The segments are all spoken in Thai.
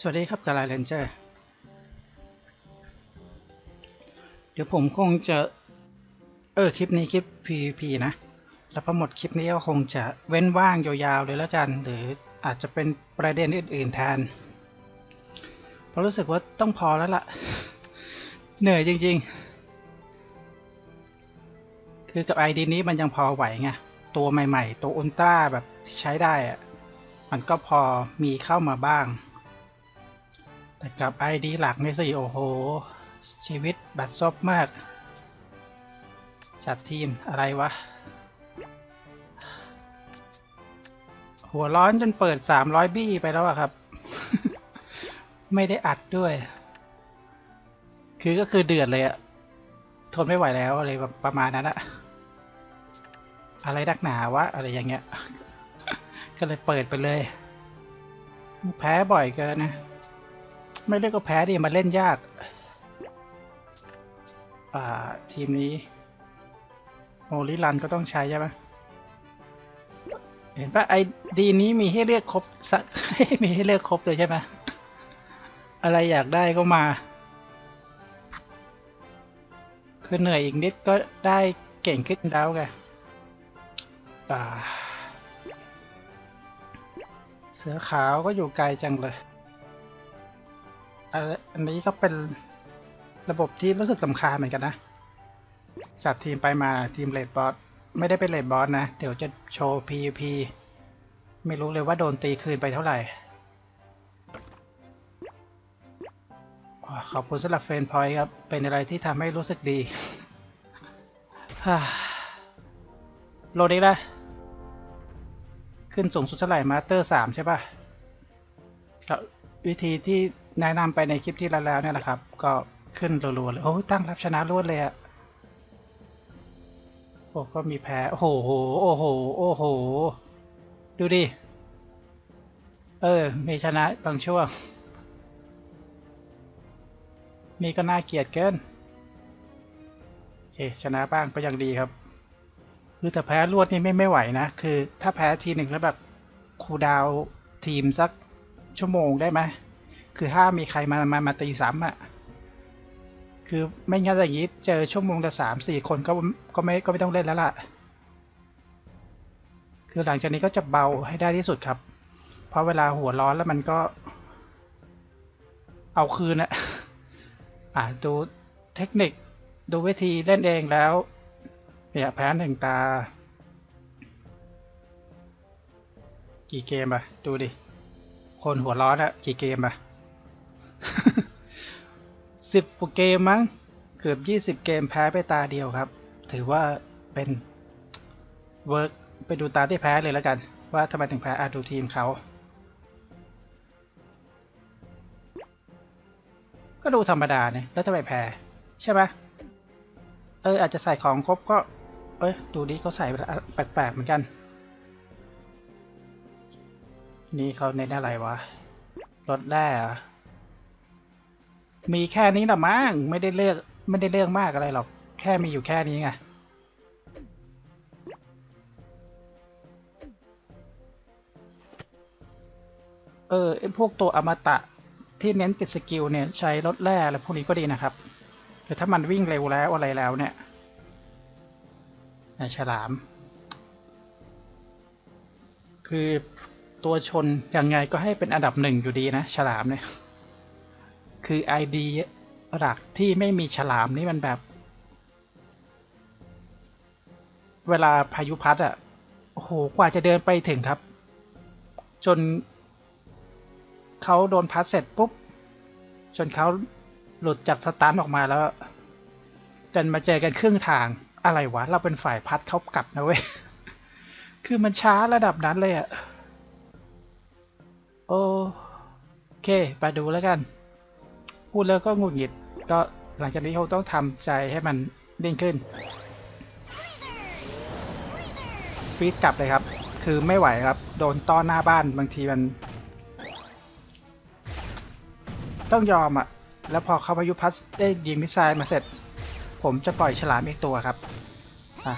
สวัสดีครับกาลาเรนเจอร์ เดี๋ยวผมคงจะ เออ คลิปนี้คลิป PVP นะ แล้วพอหมดคลิปนี้ก็คงจะเว้นว่างยาวๆเลยแล้วกัน หรืออาจจะเป็นประเด็นอื่นๆแทน เพราะรู้สึกว่าต้องพอแล้วล่ะ เหนื่อยจริงๆ คือกับไอดีนี้มันยังพอไหวไง ตัวใหม่ๆ ตัวอุลตร้าแบบที่ใช้ได้อะมันก็พอมีเข้ามาบ้าง กับไอดีหลักนี่สิ โอ้โห ชีวิตบัดซบมาก จัดทีมอะไรวะ หัวร้อนจนเปิด 300 บี้ไปแล้วอะครับ ไม่ได้อัดด้วย คือก็คือเดือดเลยอะทนไม่ไหวแล้วอะไรประมาณนั้นอะอะไรดักหนาวะ อะไรอย่างเงี้ย ก็เลยเปิดไปเลย แพ้บ่อยเกินนะ ไม่เรียกว่าแพ้ดิมันเล่นยาก อ่า ทีมนี้โอลิรันก็ต้องใช้ใช่ไหมเห็นปะไอดีนี้มีให้เลือกครบสักมีให้เลือกครบเลยใช่ไหมอะไรอยากได้ก็มา คือเหนื่อยอีกนิดก็ได้เก่งขึ้นแล้วไงอ่เสือขาวก็อยู่ไกลจังเลย อันอันนี้ก็เป็นระบบที่รู้สึกสำคัญเหมือนกันนะ จัดทีมไปมาทีมเลดบอสไม่ได้เป็นเลดบอสนะ เดี๋ยวจะโชว์ PVP ไม่รู้เลยว่าโดนตีคืนไปเท่าไหร่ ขอบคุณสำหรับเฟรนพอยครับ เป็นอะไรที่ทำให้รู้สึกดีโหลดอีกแล้วขึ้นสูงสุดเท่าไหร่มาสเตอร์สามใช่ป่ะก็วิธีที่ แนะนำไปในคลิปที่แล้วๆเนี่ยแหละครับ ก็ขึ้นรัวๆเลย โอ้ตั้งรับชนะรวดเลยอะโอ้ก็มีแพ้โอ้โหโอ้โหโอ้โห ดูดิ เออ มีชนะบางช่วง นี่ก็น่าเกลียดเกินโอเคชนะบ้างก็ยังดีครับคือแต่แพ้รวดนี่ไม่ไม่ไหวนะ คือ ถ้าแพ้ทีหนึ่งแล้วแบบคูดาวทีมสักชั่วโมงได้ไหม คือห้ามมีใครมามามาตีซ้ำอะ่ะคือไม่งั้นอย่างนี้เจอชั่วโมงละสามสี่คนก็ก็ไม่ก็ไม่ต้องเล่นแล้วล่ะ คือหลังจากนี้ก็จะเบาให้ได้ที่สุดครับ เพราะเวลาหัวร้อนแล้วมันก็ เอาคืนอะอ่าดูเทคนิคดูวิธีเล่นเองแล้วเนี่ยแพ้หนึ่งตา กี่เกมอะดูดิ คนหัวร้อนอะกี่เกมอะ สิบเกมมั้งเกือบยี่สิบเกมแพ้ไปตาเดียวครับ ถือว่าเป็นเวิร์กไปดูตาที่แพ้เลยแล้วกัน ว่าทำไมถึงแพ้อาดูทีมเขาก็ดูธรรมดาเนี่ยแล้วทำไมแพ้ใช่ไหมเอออาจจะใส่ของครบก็ เอ้ยดูดิเขาใส่แปลกๆเหมือนกัน นี่เขาเน้นอะไรวะรถแร่เหรอ มีแค่นี้ละมั้งไม่ได้เลือกไม่ได้เลือกมากอะไรหรอก แค่มีอยู่แค่นี้ไงเออไอพวกตัวอมตะที่เน้นติดสกิลเนี่ยใช้รถแร่อะไรพวกนี้ก็ดีนะครับหรือถ้ามันวิ่งเร็วแล้วอะไรแล้วเนี่ยนะฉลาม คือตัวชนยังไงก็ให้เป็นอันดับหนึ่งอยู่ดีนะ ฉลามเนี่ย คือไอดีหลักที่ไม่มีฉลามนี่มันแบบ เวลาพายุพัดอะ่ะโอ้โหกว่าจะเดินไปถึงครับ จนเขาโดนพัดเสร็จปุ๊บ จนเขาหลุดจากสตาร์ทออกมาแล้วดันมาเจอกันครึ่งทางอะไรวะ เราเป็นฝ่ายพัดเขากลับนะเว้ย คือมันช้าระดับนั้นเลยอะโอเค ไปดูแล้วกัน พูดแล้วก็หงุดหงิด ก็หลังจากนี้เขาต้องทำใจให้มันดิ่งขึ้นฟีดกลับเลยครับ คือไม่ไหวครับ โดนต้อนหน้าบ้านบางทีมัน ต้องยอมอะ่ะ แล้วพอเขาพายุพัดได้ยิงมิสไซล์มาเสร็จ ผมจะปล่อยฉลามอีกตัวครับอะ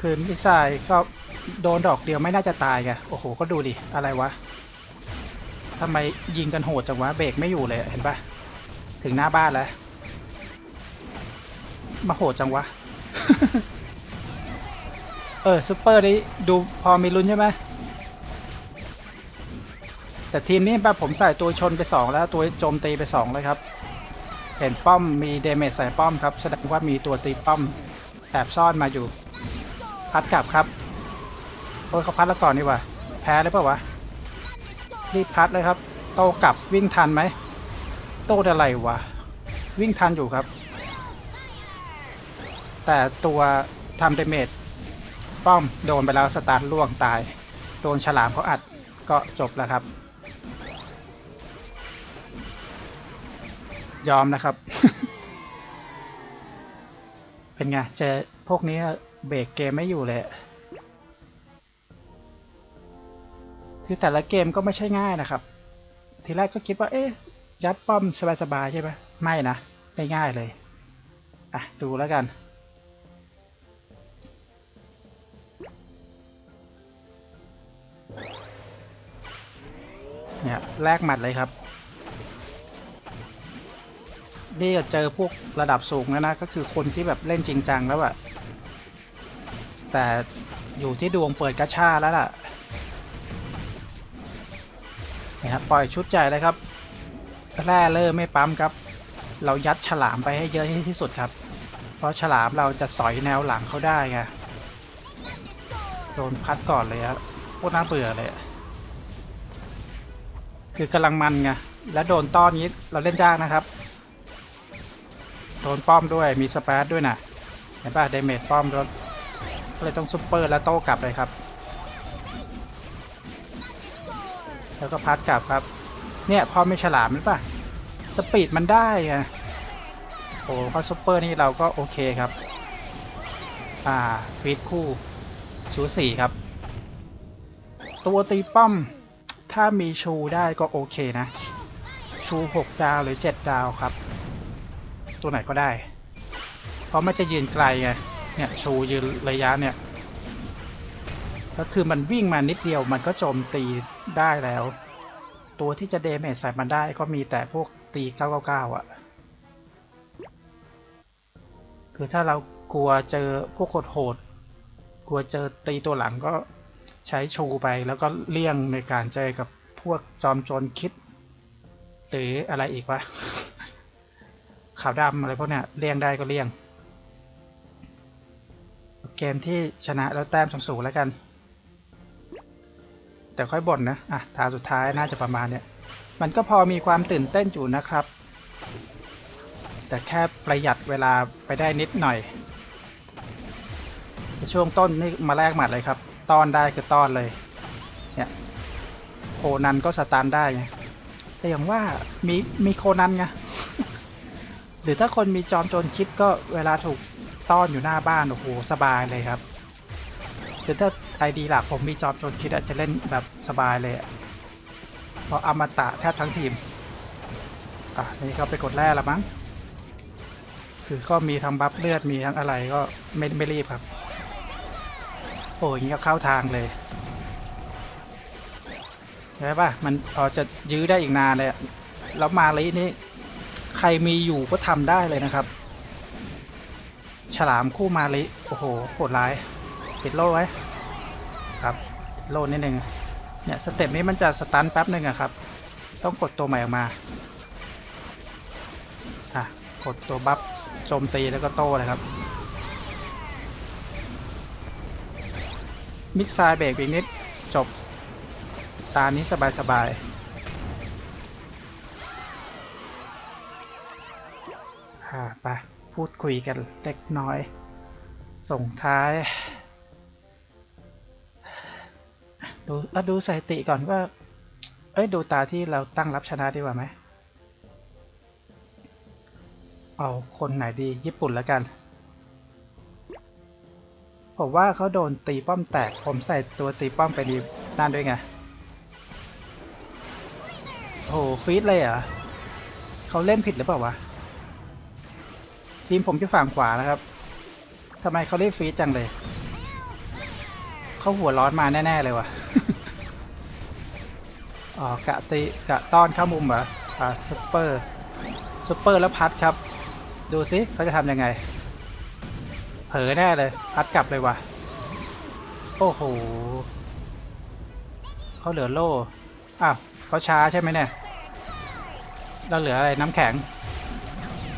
คือมิสไซล์ก็โดนดอกเดียวไม่น่าจะตายไงโอ้โห ก็ดูดิ อะไรวะ ทำไมยิงกันโหดจังวะเบรกไม่อยู่เลยเห็นปะถึงหน้าบ้านแล้ว มาโหดจังวะ เออซูเปอร์นี้ดูพอมีลุ้นใช่ไหมแต่ทีมนี้แบบผมใส่ตัวชนไปสองแล้วตัวโจมตีไปสองเลยครับ เห็นป้อมมีเดเมจใส่ป้อมครับ แสดงว่ามีตัวตีป้อมแอบซ่อนมาอยู่ พัดกลับครับ โอ้ยเขาพัดแล้วก่อนนี่หว่า แพ้เลยเปล่าวะ รีบพัดเลยครับ โตกลับวิ่งทันไหม โตอะไรวะ วิ่งทันอยู่ครับ แต่ตัวทำเดเมจป้อมโดนไปแล้วสตาร์ทล่วงตาย โดนฉลามเขาอัดก็จบแล้วครับ ยอมนะครับ เป็นไงเจอพวกนี้เบรกเกมไม่อยู่เลย คือแต่ละเกมก็ไม่ใช่ง่ายนะครับ ทีแรกก็คิดว่า เอ๊ะยัดป้อมสบายๆใช่ไหมไม่นะ ไม่ง่ายเลย อะ ดูแล้วกัน เนี่ยแลกหมัดเลยครับนี่จะเจอพวกระดับสูงแล้วนะ ก็คือคนที่แบบเล่นจริงจังแล้วอะแต่อยู่ที่ดวงเปิดกระชาแล้วล่ะ นี่ครับปล่อยชุดใหญ่เลยครับแร่เลอร์ไม่ปั๊มครับ เรายัดฉลามไปให้เยอะที่สุดครับ เพราะฉลามเราจะสอยแนวหลังเขาได้ไงโดนพัดก่อนเลยครับโคตรน่าเบื่อเลยคือกำลังมันไงแล้วโดนต้อนนี้เราเล่นยากนะครับ โดนป้อมด้วยมีสเปซด้วยนะเห็นป่ะเดเมจป้อมรถก็เลยต้องซุปเปอร์แล้วโต้กลับเลยครับ แล้วก็พัดกลับครับ เนี่ยพอไม่ฉลามหรือป่ะสปีดมันได้ไงโอ้พอซุปเปอร์นี่เราก็โอเคครับ อ่าฟีดคู่สูสีครับ ตัวตีป้อม ถ้ามีชูได้ก็โอเคนะ ชู 6 ดาวหรือ 7 ดาวครับ ตัวไหนก็ได้ เพราะมันจะยืนไกลไงเนี่ยชูยืนระยะเนี่ย ก็คือมันวิ่งมานิดเดียวมันก็โจมตี ได้แล้ว ตัวที่จะเดเมจใส่มันได้ก็มีแต่พวกตี999อะ คือถ้าเรากลัวเจอพวกโหดกลัวเจอตีตัวหลังก็ใช้ชูไปแล้วก็เลี่ยงในการเจอกับพวกจอมโจรคิด หรืออะไรอีกวะขาวดำอะไรพวกเนี้ยเลี่ยงได้ก็เลี่ยง เกมที่ชนะแล้วแต้มสูงๆแล้วกัน แต่ค่อยบ่นนะ อะทาสุดท้ายน่าจะประมาณเนี้ย มันก็พอมีความตื่นเต้นอยู่นะครับ แต่แค่ประหยัดเวลาไปได้นิดหน่อยช่วงต้นนี่มาแลกหมัดเลยครับ ต้อนได้คือต้อนเลย เนี่ยโคนันก็สตาร์ทได้ไง แต่อย่างว่ามีมีโคนันไง หรือถ้าคนมีจอมโจรคิดก็เวลาถูกต้อนอยู่หน้าบ้าน โอ้โห สบายเลยครับ หรือถ้า ไอดีหลักผมมีจอมโจรคิดอาจจะเล่นแบบสบายเลยเพราะอมตะแทบทั้งทีม อะนี่เขาไปกดแร่ละมั้ง คือก็มีทั้งบัฟเลือดมีทั้งอะไรก็ไม่ไม่รีบครับ โอ้ยอย่างนี้ก็เข้าทางเลยใช่ปะมันพอจะยื้อได้อีกนานเลยแล้วมาลีนี่ใครมีอยู่ก็ทำได้เลยนะครับ ฉลามคู่มาลิโอ้โหโหดร้ายติดโล่ไว้ ครับ โล่นิดนึงเนี่ยสเต็ปนี้มันจะสตันแป๊บหนึ่งอะครับ ต้องกดตัวใหม่ออกมาอะกดตัวบัฟโจมตีแล้วก็โต้เลยครับ มิดไซด์เบรกอีกนิดจบ ตานี้สบายๆอ่าไปพูดคุยกันเล็กน้อย ส่งท้าย ดูอะดูสถิติก่อนว่า เอ้ยดูตาที่เราตั้งรับชนะดีกว่าไหมเอาคนไหนดีญี่ปุ่นแล้วกัน ผมว่าเขาโดนตีป้อมแตก ผมใส่ตัวตีป้อมไปดีนั่นด้วยไงโอ้โหฟีดเลยเหรอะเขาเล่นผิดหรือเปล่าวะ ทีมผมจะฝั่งขวานะครับทำไมเขาเล่นฟีดจังเลย เขาหัวร้อนมาแน่ ๆ เลยว่ะ อ๋อกะตีกะต้อนเข้ามุมเหรอ อ่าซุปเปอร์ซุปเปอร์แล้วพัดครับ ดูสิเขาจะทำยังไง เผลอแน่เลย พัดกลับเลยว่ะ โอ้โหเขาเหลือโล่ อ้าวเขาช้าใช่ไหมเนี่ยเราเหลืออะไรน้ำแข็ง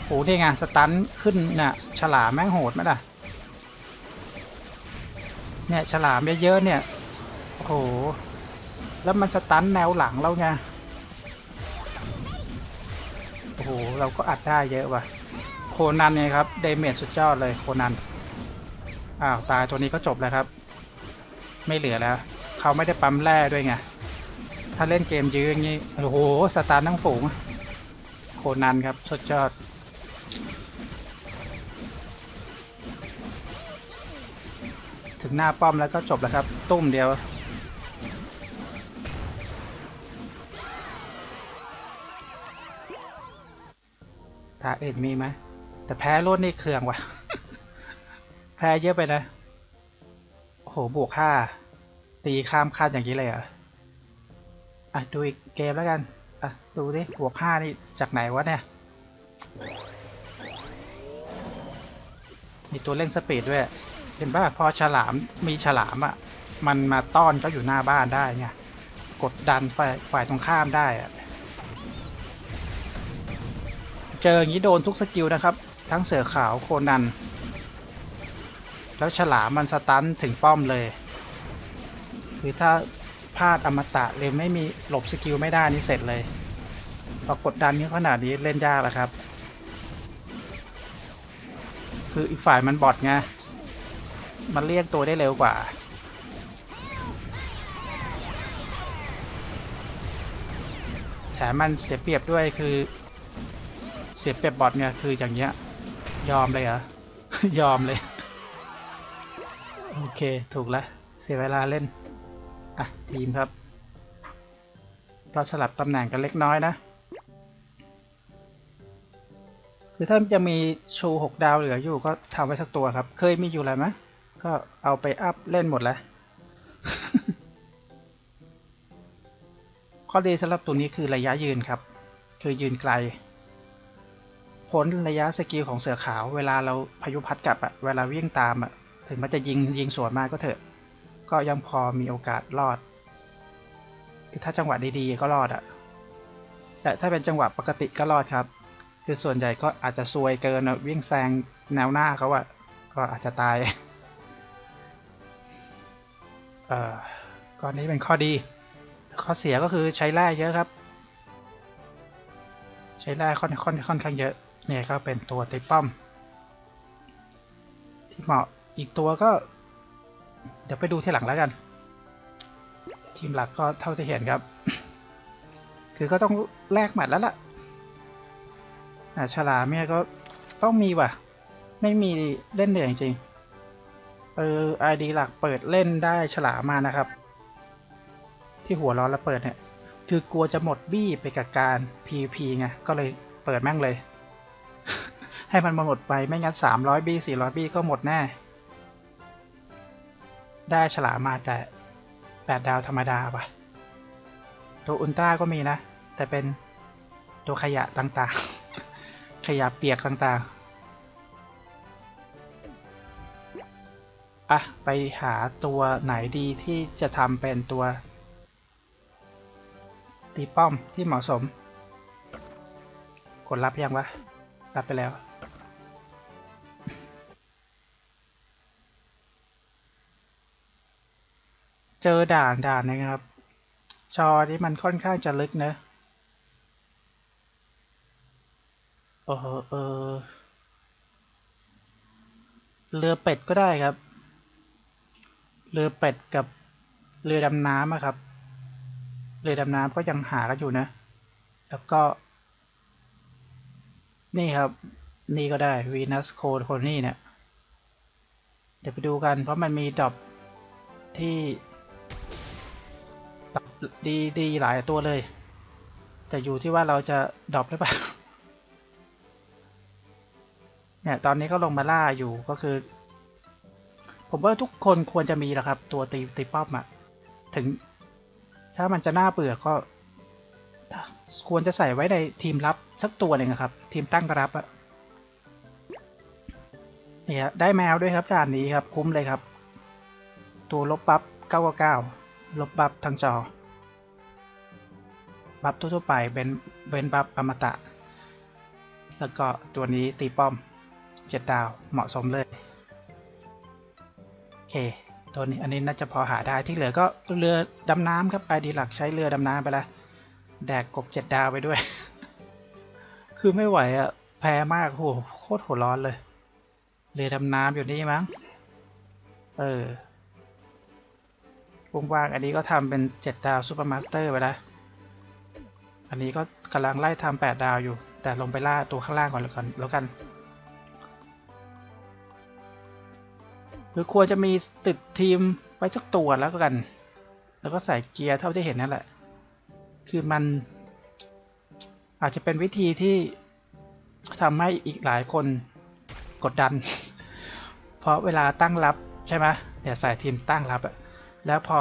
โอ้นี่ไงสตันขึ้นน่ะ ฉลาแม่งโหดไหมล่ะ เนี่ยฉลามเยอะๆเนี่ย โอ้โห แล้วมันสตันแนวหลังเราไง โอ้โห เราก็อัดได้เยอะว่ะ โคนันเนี่ยครับเดเมจสุดยอดเลยโคนัน อ้าวตายตัวนี้ก็จบแล้วครับ ไม่เหลือแล้ว เขาไม่ได้ปั๊มแร่ด้วยไง ถ้าเล่นเกมยื้ออย่างนี้ โอ้โห สตาร์ทั้งฝูง โคนันครับสุดยอด งหน้าป้อมแล้วก็จบแล้วครับ ตุ้มเดียว ทาเอ็ดมีไหมแต่แพ้รดนี่เครื่องว่ะ แพ้เยอะไปนะ โอ้โห บวกห้า ตีข้ามคาดอย่างนี้เลยเหรอ อะ ดูอีกเกมแล้วกัน อะ ดูดิ บวกห้านี่จากไหนวะเนี่ย มีตัวเล่นสปีดด้วย เห็นป่ะพอฉลามมีฉลามอะ มันมาต้อนก็อยู่หน้าบ้านได้ไงกดดันฝ่ายฝ่ายตรงข้ามได้อะเจออย่างนี้โดนทุกสกิลนะครับ ทั้งเสือขาวโคนัน แล้วฉลามมันสตันถึงป้อมเลย คือถ้าพลาดอมตะเลยไม่มีหลบสกิลไม่ได้นี่เสร็จเลยพอกดดันนี้ขนาดนี้เล่นยากแล้วครับ คืออีกฝ่ายมันบอทไง มันเรียกตัวได้เร็วกว่า แถมมันเสียเปรียบด้วยคือ เสียเปรียบบอทเนี่ยคืออย่างเงี้ย ยอมเลยเหรอ ยอมเลย โอเคถูกแล้ว เสียเวลาเล่น อะ ทีมครับ เราสลับตำแหน่งกันเล็กน้อยนะคือถ้าจะมีชูหกดาวเหลืออยู่ก็ทำไว้สักตัวครับ เคยมีอยู่แล้วไหม ก็เอาไปอัพเล่นหมดแล้ว ข้อดีสำหรับตัวนี้คือระยะยืนครับ คือยืนไกลพ้นระยะสกิลของเสือขาว เวลาเราพายุพัดกลับอะเวลาวิ่งตามอะถึงมันจะยิงยิงสวนมาก็เถอะ ก็ยังพอมีโอกาสรอด คือถ้าจังหวะดีๆก็รอดอะแต่ถ้าเป็นจังหวะปกติก็รอดครับ คือส่วนใหญ่ก็อาจจะซวยเกินวิ่งแซงแนวหน้าเขาอะก็อาจจะตาย เอ่อก้อนนี้เป็นข้อดี ข้อเสียก็คือใช้แร่เยอะครับ ใช้แร่ค่อนค่อนค่อนข้างเยอะเนี่ยก็เป็นตัวตีป้อม ที่เหมาะอีกตัวก็ เดี๋ยวไปดูที่หลังแล้วกัน ทีมหลักก็เท่าที่เห็นครับ คือก็ต้องแลกหมัดแล้วล่ะอ่าฉลามเนี่ยก็ต้องมีว่ะ ไม่มีเล่นเหนื่อยจริง ออไอดีหลักเปิดเล่นได้ฉลามานะครับ ที่หัวร้อนแล้วเปิดเนี่ย คือกลัวจะหมดบี้ไปกับการ PVP ไง ก็เลยเปิดแม่งเลย ให้มันมาหมดไปไม่งั้น 300 บี้ 400 บี้ก็หมดแน่ ได้ฉลามาแต่ 8 ดาวธรรมดาปะตัวอุลตร้าก็มีนะ แต่เป็นตัวขยะต่างๆ ขยะเปียกต่างๆ อะ ไปหาตัวไหนดีที่จะทำเป็นตัว ตีป้อมที่เหมาะสม กดรับยังวะ รับไปแล้วเจอด่านด่านนะครับ จอที่มันค่อนข้างจะลึกนะเออเออเรือเป็ดก็ได้ครับ เรือเป็ดกับเรือดำน้ำอะครับ เรือดำน้ำก็ยังหากันอยู่นะ แล้วก็ นี่ครับ นี่ก็ได้ Venus Code คนนี้เนี่ย เดี๋ยวไปดูกัน เพราะมันมีดรอปที่ดรอปดีดีหลายตัวเลย แต่อยู่ที่ว่าเราจะดรอปหรือเปล่า เนี่ย ตอนนี้ก็ลงมาล่าอยู่ก็คือ ผมว่าทุกคนควรจะมีแหละครับ ตัวตีตีป้อมอะถึง ถ้ามันจะน่าเบื่อก็ควรจะใส่ไว้ในทีมรับสักตัวหนึ่งอะครับ ทีมตั้งรับอะเนี่ยได้แมวด้วยครับด่านนี้ครับ คุ้มเลยครับ ตัวลบบัฟ999ลบบัฟทางจอ บัฟทั่วๆไปเป็นเว้นบัฟอมตะ แล้วก็ตัวนี้ตีป้อม 7 ดาวเหมาะสมเลย เค ตัวนี้อันนี้น่าจะพอหาได้ที่เหลือก็เรือดำน้ำครับไอดีหลักใช้เรือดำน้ำไปแล้วแดกกบเจ็ดดาวไปด้วย คือไม่ไหวอะ่ะ แพ้มากโหโคตรหัวร้อนเลย เรือดำน้ำอยู่นี่มั้ง เออว่างๆอันนี้ก็ทำเป็นเจ็ดดาวซูเปอร์มาสเตอร์ไปแล้วอันนี้ก็กำลังไล่ทำแปดดาวอยู่ แต่ลงไปล่าตัวข้างล่างก่อนแล้วกัน หรือควรจะมีติดทีมไว้สักตัวแล้วกัน แล้วก็ใส่เกียร์เท่าที่เห็นนั่นแหละ คือมันอาจจะเป็นวิธีที่ทำให้อีกหลายคนกดดัน เพราะเวลาตั้งรับใช่ไหมเนี่ยใส่ทีมตั้งรับอะแล้วพอ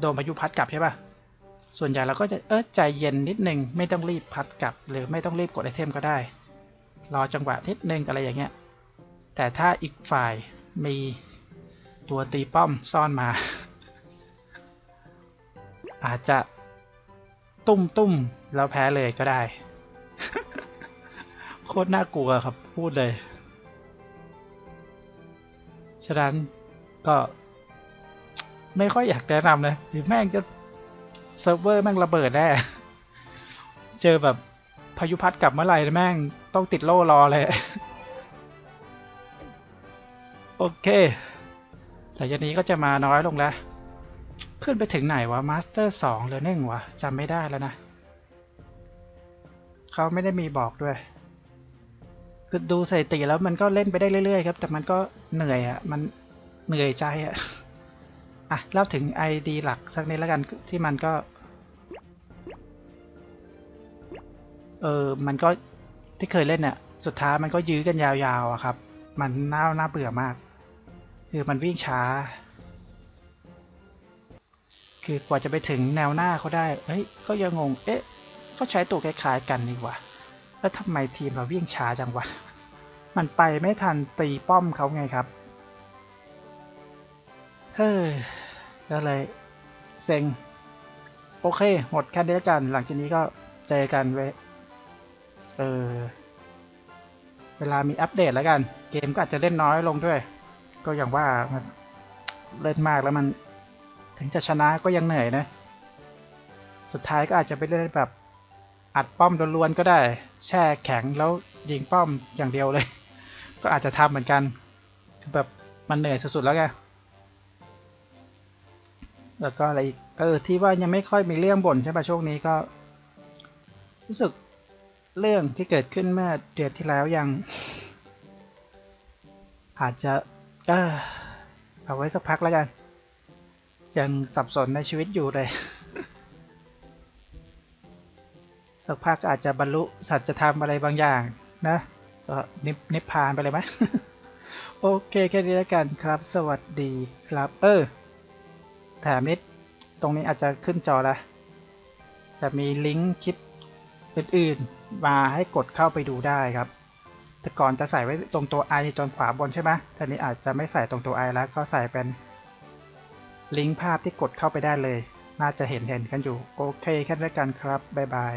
โดนพายุพัดกลับใช่ปะส่วนใหญ่เราก็จะเออใจเย็นนิดนึงไม่ต้องรีบพัดกลับ หรือไม่ต้องรีบกดไอเทมก็ได้ รอจังหวะนิดนึงอะไรอย่างเงี้ย แต่ถ้าอีกฝ่ายมี ตัวตีป้อมซ่อนมา อาจจะตุ้มตุ้มแล้วแพ้เลยก็ได้ โคตรน่ากลัวครับพูดเลย ฉะนั้นก็ไม่ค่อยอยากแนะนำเลยหรือแม่งจะเซิร์ฟเวอร์แม่งระเบิดแน่ เจอแบบพายุพัดกลับเมื่อไหร่แม่งต้องติดโล่รอเลย โอเค หลังจากนี้ก็จะมาน้อยลงแล้ว ขึ้นไปถึงไหนวะมาสเตอร์สองหรือหนึ่งวะจำไม่ได้แล้วนะเขาไม่ได้มีบอกด้วยคือดูสถิติแล้วมันก็เล่นไปได้เรื่อยๆครับ แต่มันก็เหนื่อยอะ่ะ มันเหนื่อยใจอะ่ะ อะเล่าถึง ID หลักสักนิดแล้วกันที่มันก็ เออมันก็ที่เคยเล่นเนี่ยสุดท้ายมันก็ยื้อกันยาวๆอะครับ มันน่าน่าเบื่อมาก คือมันวิ่งช้า คือกว่าจะไปถึงแนวหน้าเขาได้ เฮ้ย ก็ยังงง เอ๊ะเขาใช้ตัวคล้ายๆกันนี่ว่าแล้วทำไมทีมเราวิ่งช้าจังวะ มันไปไม่ทันตีป้อมเขาไงครับ เฮ้ยก็เลยเซ็ง โอเค หมดแค่นี้แล้วกัน หลังจากนี้ก็เจอกันเวเออ เวลามีอัปเดตแล้วกัน เกมก็อาจจะเล่นน้อยลงด้วย ก็อย่างว่ามันเล่นมากแล้วมันถึงจะชนะก็ยังเหนื่อยนะ สุดท้ายก็อาจจะไปเล่นแบบอัดป้อมล้วนๆก็ได้ แช่แข็งแล้วยิงป้อมอย่างเดียวเลย ก็อาจจะทำเหมือนกันคือแบบมันเหนื่อยสุดๆแล้วไงแล้วก็อะไรอีกเออที่ว่ายังไม่ค่อยมีเรื่องบ่นใช่ปะช่วงนี้ก็ รู้สึกเรื่องที่เกิดขึ้นเมื่อเดือนที่แล้วยัง อาจจะ เออเอาไว้สักพักแล้วกัน ยังสับสนในชีวิตอยู่เลย สักพักอาจจะบรรลุสัจธรรมอะไรบางอย่างนะก็นิพนิพานไปเลยไหมโอเคแค่นี้แล้วกันครับ สวัสดีครับ เออแถมนิดตรงนี้อาจจะขึ้นจอแล้วจะมีลิงก์คลิปอื่นๆมาให้กดเข้าไปดูได้ครับ แต่ก่อนจะใส่ไว้ตรงตัว i ตรงขวาบนใช่ไหมทีนี้อาจจะไม่ใส่ตรงตัว i แล้วก็ใส่เป็นลิงก์ภาพที่กดเข้าไปได้เลย น่าจะเห็นเห็นกันอยู่ โอเคแค่นี้กันครับ บ๊ายบาย